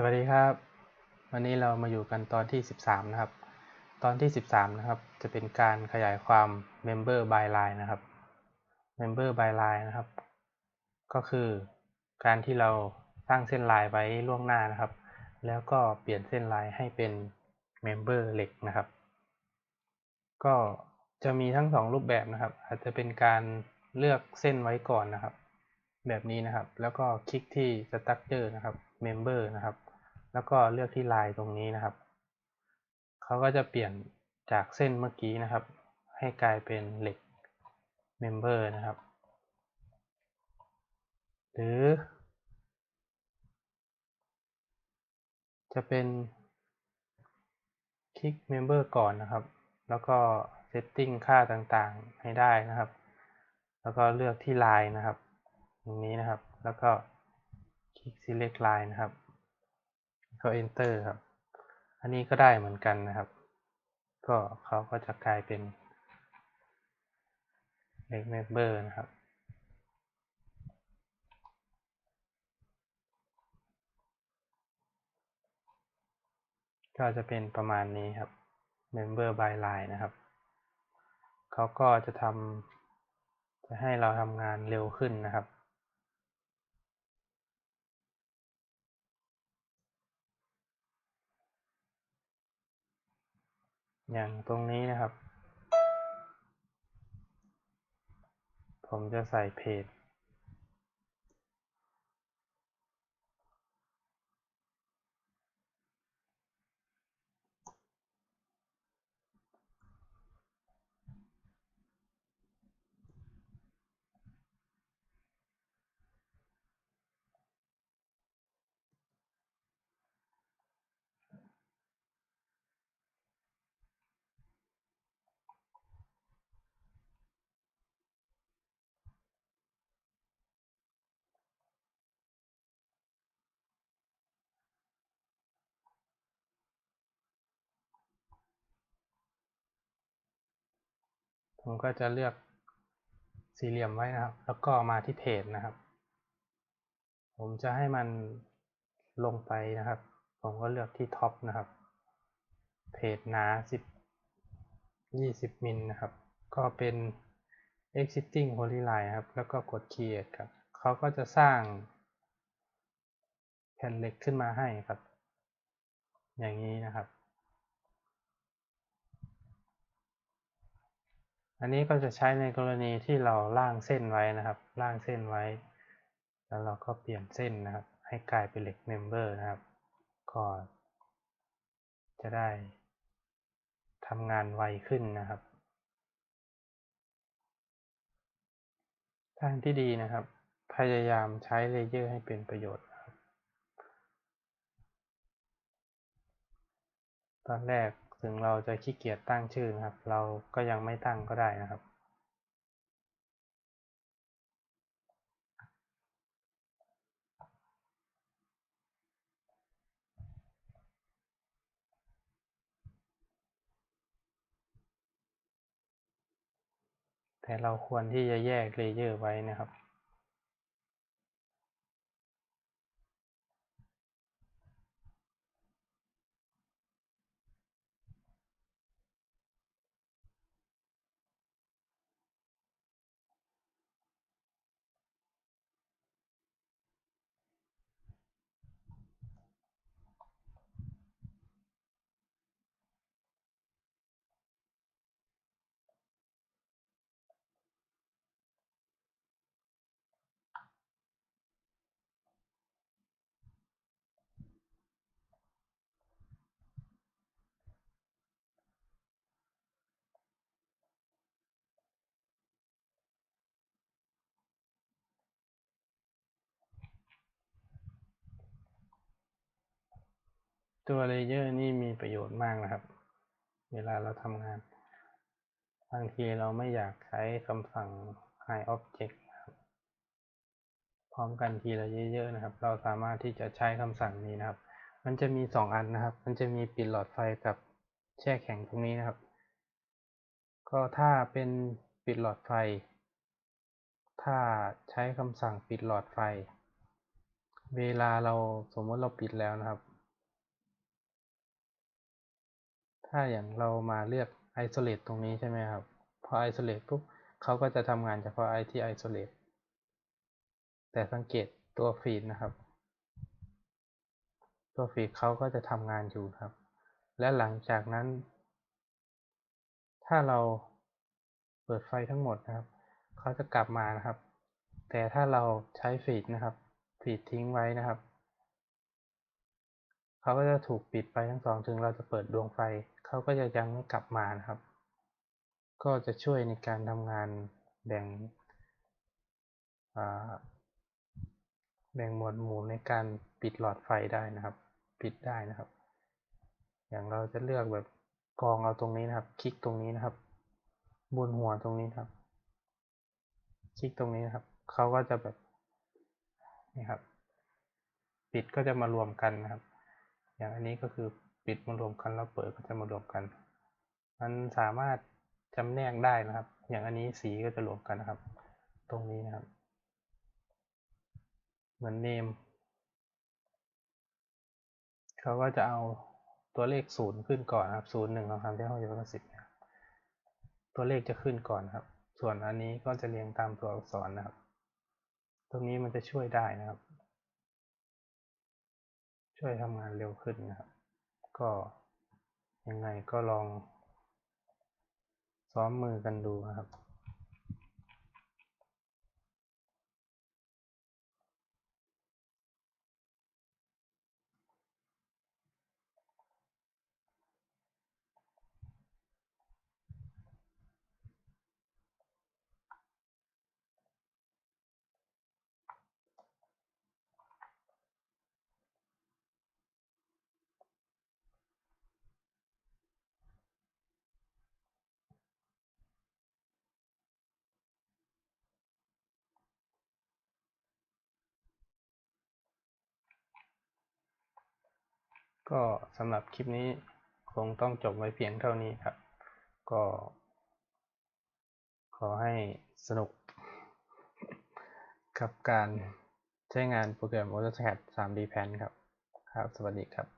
สวัสดีครับ วันนี้เรามาอยู่กันตอนที่ 13 นะครับ ตอนที่ 13 นะครับ จะเป็นการขยายความ Member by Line นะครับ Member by Line นะครับ ก็คือการที่เราสร้างเส้นลายไว้ล่วงหน้านะครับ แล้วก็เปลี่ยนเส้นลายให้เป็น Member เหล็กนะครับ ก็จะมีทั้งสองรูปแบบนะครับ อาจจะเป็นการเลือกเส้นไว้ก่อนนะครับ แบบนี้นะครับ แล้วก็คลิกที่ Structure นะครับ Member นะครับ แล้วก็เลือกที่ลายตรงนี้นะครับ เขาก็จะเปลี่ยนจากเส้นเมื่อกี้นะครับ ให้กลายเป็นเหล็ก Member นะครับ หรือ จะเป็นคลิก Member ก่อนนะครับ แล้วก็ Setting ค่าต่างๆให้ได้นะครับ แล้วก็เลือกที่ลายนะครับ ตรงนี้นะครับ แล้วก็คลิก Select Line นะครับ ก็ Enter ครับ อันนี้ก็ได้เหมือนกันนะครับ ก็เขาก็จะกลายเป็นเล็ก Member นะครับ ก็จะเป็นประมาณนี้ครับ Member by Line นะครับ เขาก็จะทำจะให้เราทำงานเร็วขึ้นนะครับ อย่างตรงนี้นะครับ ผมจะใส่เพจ ผมก็จะเลือกสี่เหลี่ยมไว้นะครับ แล้วก็มาที่เพจนะครับ ผมจะให้มันลงไปนะครับ ผมก็เลือกที่ท็อปนะครับ เพจหนา10 20มิลนะครับ ก็เป็น existing polyline ครับ แล้วก็กด create ครับ เขาก็จะสร้างแผ่นเหล็กขึ้นมาให้ครับ อย่างนี้นะครับ อันนี้ก็จะใช้ในกรณีที่เราล่างเส้นไว้นะครับล่างเส้นไว้ แล้วเราก็เปลี่ยนเส้นนะครับ ให้กลายเป็นเหล็กเมมเบอร์นะครับก็จะได้ทำงานไวขึ้นนะครับ ทางที่ดีนะครับ พยายามใช้เลเยอร์ให้เป็นประโยชน์นะครับตอนแรก ถึงเราจะขี้เกียจตั้งชื่อนะครับ เราก็ยังไม่ตั้งก็ได้นะครับ แต่เราควรที่จะแยกเลเยอร์ไว้นะครับ ตัวเลเยอร์นี่มีประโยชน์มากนะครับ เวลาเราทำงาน บางทีเราไม่อยากใช้คำสั่ง hide object นะครับ พร้อมกันทีละเยอะๆนะครับ เราสามารถที่จะใช้คำสั่งนี้นะครับ มันจะมีสองอันนะครับ มันจะมีปิดหลอดไฟกับแช่แข็งตรงนี้นะครับ ก็ถ้าเป็นปิดหลอดไฟ ถ้าใช้คำสั่งปิดหลอดไฟ เวลาเราสมมติเราปิดแล้วนะครับ ถ้าอย่างเรามาเลือก isolate ตรงนี้ใช่ไหมครับ พอ isolate ปุ๊บเขาก็จะทำงานเฉพาะไอที่ isolate แต่สังเกตตัวฟีดนะครับ ตัวฟีดเขาก็จะทำงานอยู่ครับ และหลังจากนั้น ถ้าเราเปิดไฟทั้งหมดนะครับ เขาจะกลับมานะครับ แต่ถ้าเราใช้ฟีดนะครับ ฟีดทิ้งไว้นะครับ เขาก็จะถูกปิดไปทั้งสองถึงเราจะเปิดดวงไฟ เขาก็จะยังไม่กลับมานะครับ ก็จะช่วยในการทำงานแบ่งแบ่งหมวดหมู่ในการปิดหลอดไฟได้นะครับ ปิดได้นะครับ อย่างเราจะเลือกแบบกองเอาตรงนี้นะครับ คลิกตรงนี้นะครับ บนหัวตรงนี้ครับ คลิกตรงนี้นะครับ เขาก็จะแบบนี่ครับ ปิดก็จะมารวมกันนะครับ อย่างอันนี้ก็คือปิดมารวมกันแล้วเปิดก็จะมารวมกัน มันสามารถจำแนกได้นะครับ อย่างอันนี้สีก็จะรวมกันนะครับ ตรงนี้นะครับ เหมือนเนมเขาก็จะเอาตัวเลขศูนย์ขึ้นก่อนนะครับศูนย์หนึ่งสองสามสี่ห้าหกเจ็ดแปดเก้าสิบตัวเลขจะขึ้นก่อนครับ ส่วนอันนี้ก็จะเรียงตามตัวอักษรนะครับ ตรงนี้มันจะช่วยได้นะครับ ช่วยทำงานเร็วขึ้นนะครับ ก็ยังไงก็ลอง ซ้อมมือกันดูนะครับ ก็สำหรับคลิปนี้คงต้องจบไว้เพียงเท่านี้ครับ ก็ ขอให้สนุกกับการใช้งานโปรแกรม AutoCAD 3D Plan ครับ ครับ สวัสดีครับ